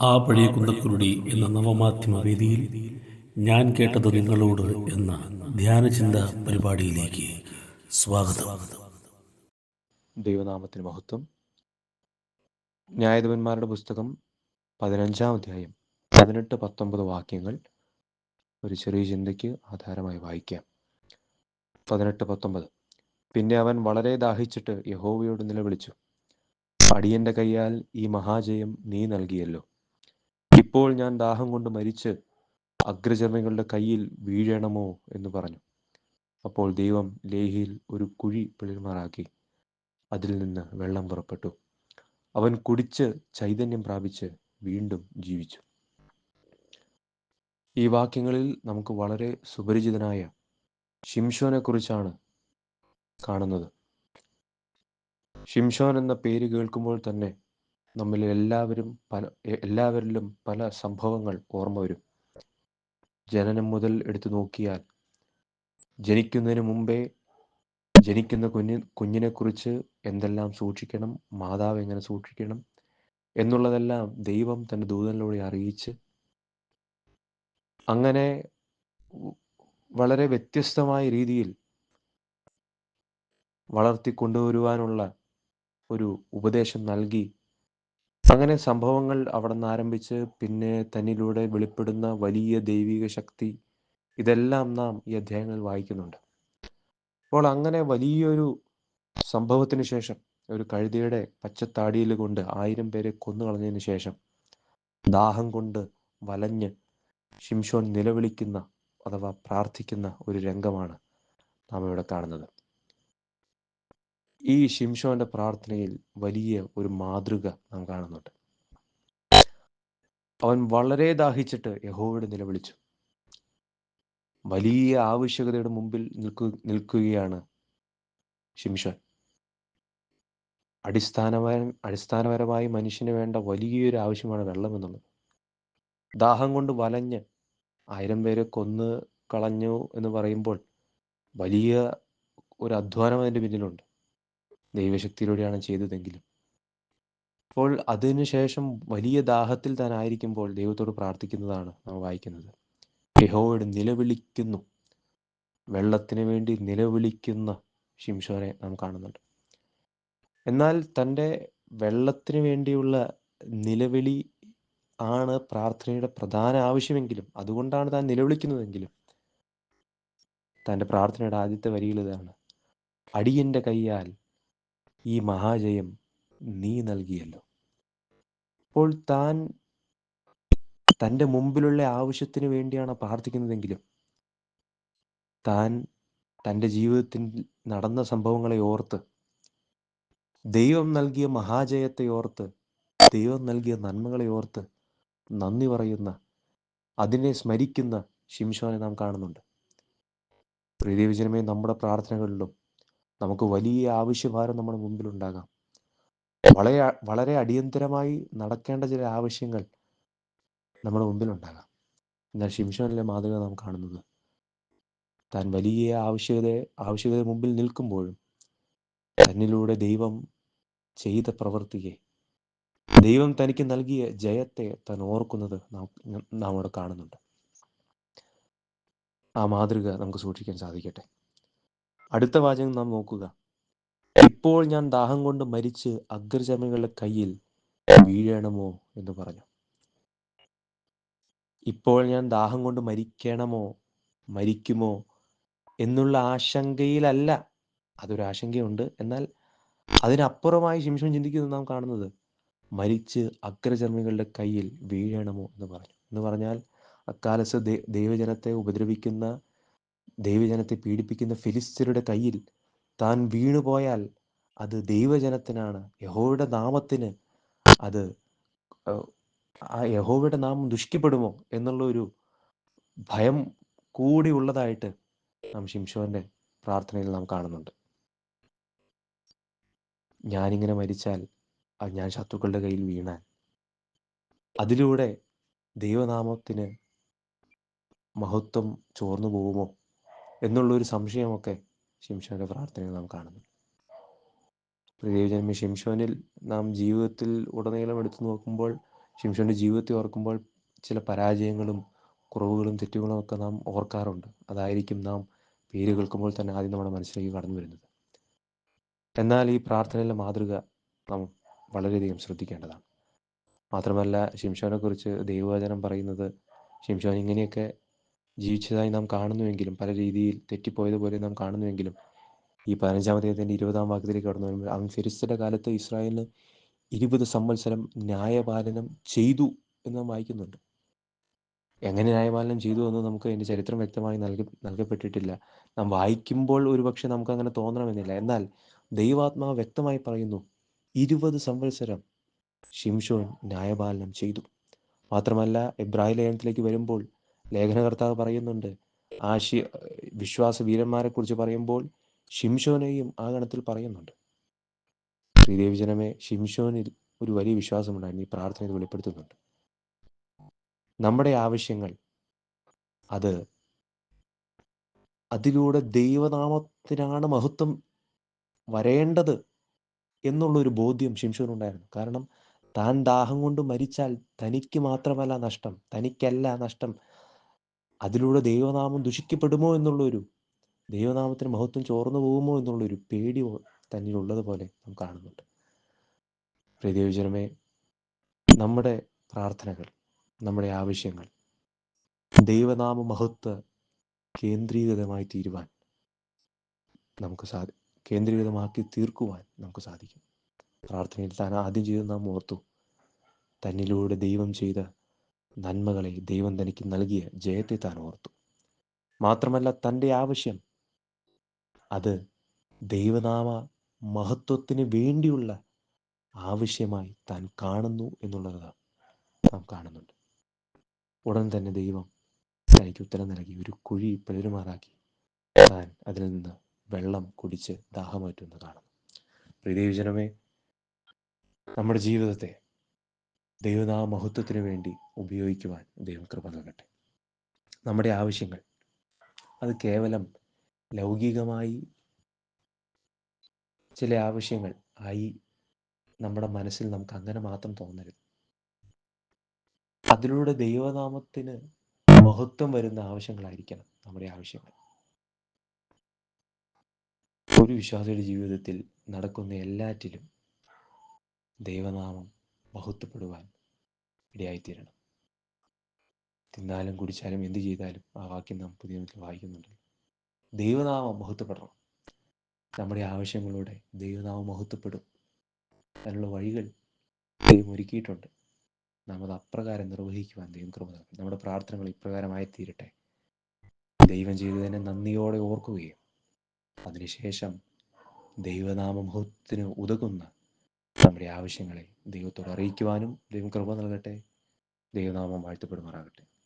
ആ പഴയ കുന്തക്കുരുടി എന്ന നവമാധ്യമ വേദിയിൽ ഞാൻ കേട്ടത് നിങ്ങളോട് എന്ന ധ്യാനചിന്ത പരിപാടിയിലേക്ക് സ്വാഗതം. ദൈവനാമത്തിന് മഹത്വം. ന്യായാധിപന്മാരുടെ പുസ്തകം പതിനഞ്ചാം അധ്യായം പതിനെട്ട് പത്തൊമ്പത് വാക്യങ്ങൾ. ഒരു ചെറിയ ചിന്തയ്ക്ക് ആധാരമായി വായിക്കാം. പതിനെട്ട് പത്തൊമ്പത്. പിന്നെ അവൻ വളരെ ദാഹിച്ചിട്ട് യഹോവയോട് നിലവിളിച്ചു. അടിയന്റെ കൈയാൽ ഈ മഹാജയം നീ നൽകിയല്ലോ. ഇപ്പോൾ ഞാൻ ദാഹം കൊണ്ട് മരിച്ച് അഗ്രചർമ്മികളുടെ കയ്യിൽ വീഴണമോ എന്ന് പറഞ്ഞു. അപ്പോൾ ദൈവം ലേഹിയിൽ ഒരു കുഴി പിളിർമാറാക്കി. അതിൽ നിന്ന് വെള്ളം പുറപ്പെട്ടു. അവൻ കുടിച്ച് ചൈതന്യം പ്രാപിച്ച് വീണ്ടും ജീവിച്ചു. ഈ വാക്യങ്ങളിൽ നമുക്ക് വളരെ സുപരിചിതനായ ഷിംഷോനെ കുറിച്ചാണ് കാണുന്നത്. ഷിംഷോൻ എന്ന പേര് കേൾക്കുമ്പോൾ തന്നെ നമ്മിൽ എല്ലാവരും പല എല്ലാവരിലും പല സംഭവങ്ങൾ ഓർമ്മ വരും. ജനനം മുതൽ എടുത്തു നോക്കിയാൽ ജനിക്കുന്നതിന് മുമ്പേ ജനിക്കുന്ന കുഞ്ഞി കുഞ്ഞിനെ കുറിച്ച് എന്തെല്ലാം സൂക്ഷിക്കണം മാതാവ് എങ്ങനെ സൂക്ഷിക്കണം എന്നുള്ളതെല്ലാം ദൈവം തന്റെ ദൂതനിലൂടെ അറിയിച്ച് അങ്ങനെ വളരെ വ്യത്യസ്തമായ രീതിയിൽ വളർത്തിക്കൊണ്ടുവരുവാനുള്ള ഒരു ഉപദേശം നൽകി. അങ്ങനെ സംഭവങ്ങൾ അവിടെ നിന്ന് ആരംഭിച്ച് പിന്നെ തന്നിലൂടെ വെളിപ്പെടുന്ന വലിയ ദൈവിക ശക്തി ഇതെല്ലാം നാം ഈ അധ്യായങ്ങളിൽ വായിക്കുന്നുണ്ട്. അപ്പോൾ അങ്ങനെ വലിയൊരു സംഭവത്തിന് ശേഷം ഒരു കഴുതയുടെ പച്ചത്താടിയിൽ കൊണ്ട് ആയിരം പേരെ കൊന്നു കളഞ്ഞതിന് ശേഷം ദാഹം കൊണ്ട് വലഞ്ഞ് ഷിംഷോൻ നിലവിളിക്കുന്ന അഥവാ പ്രാർത്ഥിക്കുന്ന ഒരു രംഗമാണ് നാം ഇവിടെ കാണുന്നത്. ഈ ഷിംഷോന്റെ പ്രാർത്ഥനയിൽ വലിയ ഒരു മാതൃക നാം കാണുന്നുണ്ട്. അവൻ വളരെ ദാഹിച്ചിട്ട് യഹോയുടെ നിലവിളിച്ചു. വലിയ ആവശ്യകതയുടെ മുമ്പിൽ നിൽക്കു നിൽക്കുകയാണ് ഷിംഷോൻ. അടിസ്ഥാനപര അടിസ്ഥാനപരമായി മനുഷ്യന് വേണ്ട വലിയൊരു ആവശ്യമാണ് വെള്ളം എന്നുള്ളത്. ദാഹം കൊണ്ട് വലഞ്ഞ് ആയിരം പേരെ കൊന്ന് കളഞ്ഞു എന്ന് പറയുമ്പോൾ വലിയ ഒരു അധ്വാനം അതിന്റെ പിന്നിലുണ്ട്. ദൈവശക്തിയിലൂടെയാണ് ചെയ്തതെങ്കിലും. അപ്പോൾ അതിനുശേഷം വലിയ ദാഹത്തിൽ താൻ ആയിരിക്കുമ്പോൾ ദൈവത്തോട് പ്രാർത്ഥിക്കുന്നതാണ് നാം വായിക്കുന്നത്. യഹോവയോട് നിലവിളിക്കുന്നു. വെള്ളത്തിന് വേണ്ടി നിലവിളിക്കുന്ന ഷിംഷോനെ നാം കാണുന്നുണ്ട്. എന്നാൽ തന്റെ വെള്ളത്തിന് വേണ്ടിയുള്ള നിലവിളി ആണ് പ്രാർത്ഥനയുടെ പ്രധാന ആവശ്യമെങ്കിലും അതുകൊണ്ടാണ് താൻ നിലവിളിക്കുന്നതെങ്കിലും തന്റെ പ്രാർത്ഥനയുടെ ആദ്യത്തെ വരിയിൽ ഇതാണ്. അടിയന്റെ കയ്യാൽ ഈ മഹാജയം നീ നൽകിയല്ലോ. അപ്പോൾ താൻ തന്റെ മുമ്പിലുള്ള ആവശ്യത്തിന് വേണ്ടിയാണ് പ്രാർത്ഥിക്കുന്നതെങ്കിലും താൻ തന്റെ ജീവിതത്തിൽ നടന്ന സംഭവങ്ങളെ ഓർത്ത് ദൈവം നൽകിയ മഹാജയത്തെ ഓർത്ത് ദൈവം നൽകിയ നന്മകളെ ഓർത്ത് നന്ദി പറയുന്ന അതിനെ സ്മരിക്കുന്ന ശിംശോനെ നാം കാണുന്നുണ്ട്. പ്രീതിവിജനമേ നമ്മുടെ പ്രാർത്ഥനകളിലും നമുക്ക് വലിയ ആവശ്യഭാരം നമ്മുടെ മുമ്പിലുണ്ടാകാം. വളരെ വളരെ അടിയന്തരമായി നടക്കേണ്ട ചില ആവശ്യങ്ങൾ നമ്മുടെ മുമ്പിലുണ്ടാകാം. എന്നാൽ ഷിംഷോനിലെ മാതൃക നാം കാണുന്നത് താൻ വലിയ ആവശ്യകത ആവശ്യകത മുമ്പിൽ നിൽക്കുമ്പോഴും തന്നിലൂടെ ദൈവം ചെയ്ത പ്രവൃത്തിയെ ദൈവം തനിക്ക് നൽകിയ ജയത്തെ താൻ ഓർക്കുന്നത് നാം ഇവിടെ കാണുന്നുണ്ട്. ആ മാതൃക നമുക്ക് സൂക്ഷിക്കാൻ സാധിക്കട്ടെ. അടുത്ത വാചകം നാം നോക്കുക. ഇപ്പോൾ ഞാൻ ദാഹം കൊണ്ട് മരിച്ച് അഗ്രജമങ്ങളുടെ കയ്യിൽ വീഴണമോ എന്ന് പറഞ്ഞു. ഇപ്പോൾ ഞാൻ ദാഹം കൊണ്ട് മരിക്കണമോ മരിക്കുമോ എന്നുള്ള ആശങ്കയിലല്ല. അതൊരു ആശങ്കയുണ്ട്. എന്നാൽ അതിനപ്പുറമായി ശിംശം ചിന്തിക്കുന്നത് നാം കാണുന്നത്. മരിച്ച് അഗ്രചർമ്മികളുടെ കയ്യിൽ വീഴണമോ എന്ന് പറഞ്ഞു. എന്ന് പറഞ്ഞാൽ അക്കാലത്ത് ദൈവജനത്തെ ഉപദ്രവിക്കുന്ന ദൈവജനത്തെ പീഡിപ്പിക്കുന്ന ഫിലിസ്തീനയുടെ കയ്യിൽ താൻ വീണുപോയാൽ അത് ദൈവജനത്തിനാണ്. യഹോയുടെ നാമത്തിന് അത് ആ യഹോവയുടെ നാമം ദുഷിക്കപ്പെടുമോ എന്നുള്ള ഒരു ഭയം കൂടി ഉള്ളതായിട്ട് നാം ശിംഷോന്റെ പ്രാർത്ഥനയിൽ നാം കാണുന്നുണ്ട്. ഞാനിങ്ങനെ മരിച്ചാൽ ഞാൻ ശത്രുക്കളുടെ കയ്യിൽ വീണാൽ അതിലൂടെ ദൈവനാമത്തിന് മഹത്വം ചോർന്നു പോകുമോ എന്നുള്ളൊരു സംശയമൊക്കെ ശിംഷോന്റെ പ്രാർത്ഥനയിൽ നാം കാണുന്നു. പ്രിയജന്മ ശിംഷോനിൽ നാം ജീവിതത്തിൽ ഉടനീളം എടുത്തു നോക്കുമ്പോൾ ശിംഷോന്റെ ജീവിതത്തെ ഓർക്കുമ്പോൾ ചില പരാജയങ്ങളും കുറവുകളും തെറ്റുകളും ഒക്കെ നാം ഓർക്കാറുണ്ട്. അതായിരിക്കും നാം പേര് കേൾക്കുമ്പോൾ തന്നെ ആദ്യം നമ്മുടെ മനസ്സിലേക്ക് കടന്നു വരുന്നത്. എന്നാൽ ഈ പ്രാർത്ഥനയിലെ മാതൃക നാം വളരെയധികം ശ്രദ്ധിക്കേണ്ടതാണ്. മാത്രമല്ല ഷിംഷോനെ കുറിച്ച് ദൈവവചനം പറയുന്നത് ശിംഷോൻ ഇങ്ങനെയൊക്കെ ജീവിച്ചതായി നാം കാണുന്നുവെങ്കിലും പല രീതിയിൽ തെറ്റിപ്പോയതുപോലെ നാം കാണുന്നുവെങ്കിലും ഈ പതിനഞ്ചാമതേതിന്റെ ഇരുപതാം വാക്യത്തിലേക്ക് കടന്നു വരുമ്പോൾ അവൻ ഫിരിസ്തയുടെ കാലത്ത് ഇസ്രായേലിന് ഇരുപത് സംവത്സരം ന്യായപാലനം ചെയ്തു എന്ന് നാം വായിക്കുന്നുണ്ട്. എങ്ങനെ ന്യായപാലനം ചെയ്തു എന്ന് നമുക്ക് അതിന്റെ ചരിത്രം വ്യക്തമായി നൽകി നൽകപ്പെട്ടിട്ടില്ല. നാം വായിക്കുമ്പോൾ ഒരുപക്ഷെ നമുക്ക് അങ്ങനെ തോന്നണമെന്നില്ല. എന്നാൽ ദൈവാത്മാവ് വ്യക്തമായി പറയുന്നു ഇരുപത് സംവത്സരം ഷിംഷോൻ ന്യായപാലനം ചെയ്തു. മാത്രമല്ല ഇബ്രാഹിം ലേഖനത്തിലേക്ക് വരുമ്പോൾ ലേഖനകർത്താവ് പറയുന്നുണ്ട് ആ ശി വിശ്വാസ വീരന്മാരെ കുറിച്ച് പറയുമ്പോൾ ഷിംഷോനെയും ആ ഗണത്തിൽ പറയുന്നുണ്ട്. ശ്രീദേവിജനമേ ഷിംഷോനിൽ ഒരു വലിയ വിശ്വാസമുണ്ടായിരുന്നു ഈ പ്രാർത്ഥനയിൽ വെളിപ്പെടുത്തുന്നുണ്ട്. നമ്മുടെ ആവശ്യങ്ങൾ അത് അതിലൂടെ ദൈവനാമത്തിനാണ് മഹത്വം വരേണ്ടത് എന്നുള്ളൊരു ബോധ്യം ശിംഷോനുണ്ടായിരുന്നു കാരണം താൻ ദാഹം കൊണ്ട് മരിച്ചാൽ തനിക്ക് മാത്രമല്ല നഷ്ടം തനിക്കല്ല നഷ്ടം. അതിലൂടെ ദൈവനാമം ദുഷിക്കപ്പെടുമോ എന്നുള്ളൊരു ദൈവനാമത്തിന് മഹത്വം ചോർന്നു പോകുമോ എന്നുള്ളൊരു പേടി തന്നിലുള്ളത് പോലെ നാം കാണുന്നുണ്ട്. പ്രതിയോജനമേ നമ്മുടെ പ്രാർത്ഥനകൾ നമ്മുടെ ആവശ്യങ്ങൾ ദൈവനാമ മഹത്വ കേന്ദ്രീകൃതമായി തീരുവാൻ നമുക്ക് സാധി കേന്ദ്രീകൃതമാക്കി തീർക്കുവാൻ നമുക്ക് സാധിക്കും. പ്രാർത്ഥനയിൽ താൻ ആദ്യം ചെയ്ത് നാം ഓർത്തു. തന്നിലൂടെ ദൈവം ചെയ്ത നന്മകളെ ദൈവം തനിക്ക് നൽകിയ ജയത്തെ താൻ ഓർത്തു. മാത്രമല്ല തന്റെ ആവശ്യം അത് ദൈവനാമ മഹത്വത്തിന് വേണ്ടിയുള്ള ആവശ്യമായി താൻ കാണുന്നു എന്നുള്ളത് നാം കാണുന്നുണ്ട്. ഉടൻ തന്നെ ദൈവം തനിക്ക് ഉത്തരം നൽകി. ഒരു കുഴി പിളരുമാറാക്കി താൻ അതിൽ നിന്ന് വെള്ളം കുടിച്ച് ദാഹമാറ്റുമെന്ന് കാണുന്നു പ്രിയജനമേ നമ്മുടെ ജീവിതത്തെ ദൈവനാ മഹത്വത്തിനു വേണ്ടി ഉപയോഗിക്കുവാൻ ദൈവം കൃപ നൽകട്ടെ. നമ്മുടെ ആവശ്യങ്ങൾ അത് കേവലം ലൗകികമായി ചില ആവശ്യങ്ങൾ ആയി നമ്മുടെ മനസ്സിൽ നമുക്ക് അങ്ങനെ മാത്രം തോന്നരുത്. അതിലൂടെ ദൈവനാമത്തിന് മഹത്വം വരുന്ന ആവശ്യങ്ങളായിരിക്കണം നമ്മുടെ ആവശ്യങ്ങൾ. ഒരു വിശ്വാസിയുടെ ജീവിതത്തിൽ നടക്കുന്ന എല്ലാറ്റിലും ദൈവനാമം മഹത്വപ്പെടുവാൻ ഇടയായിത്തീരണം. തിന്നാലും കുടിച്ചാലും എന്ത് ചെയ്താലും ആ വാക്യം നാം പുതിയ വായിക്കുന്നുണ്ട് ദൈവനാമം മഹത്വപ്പെടണം. നമ്മുടെ ആവശ്യങ്ങളിലൂടെ ദൈവനാമം മഹത്വപ്പെടും അതിനുള്ള വഴികൾ ദൈവം ഒരുക്കിയിട്ടുണ്ട്. നാം അത് അപ്രകാരം നിർവഹിക്കുവാൻ ദൈവം കൃപ നമ്മുടെ പ്രാർത്ഥനകൾ ഇപ്രകാരമായി തീരട്ടെ ദൈവം ചെയ്തതിനെ നന്ദിയോടെ ഓർക്കുകയും അതിനുശേഷം ദൈവനാമ മഹത്വത്തിന് ഉതകുന്ന നമ്മുടെ ആവശ്യങ്ങളെ ദൈവത്തോട് അറിയിക്കുവാനും ദൈവം കൃപ നൽകട്ടെ. ദൈവനാമം വാഴ്ത്തപ്പെടുമാറാകട്ടെ.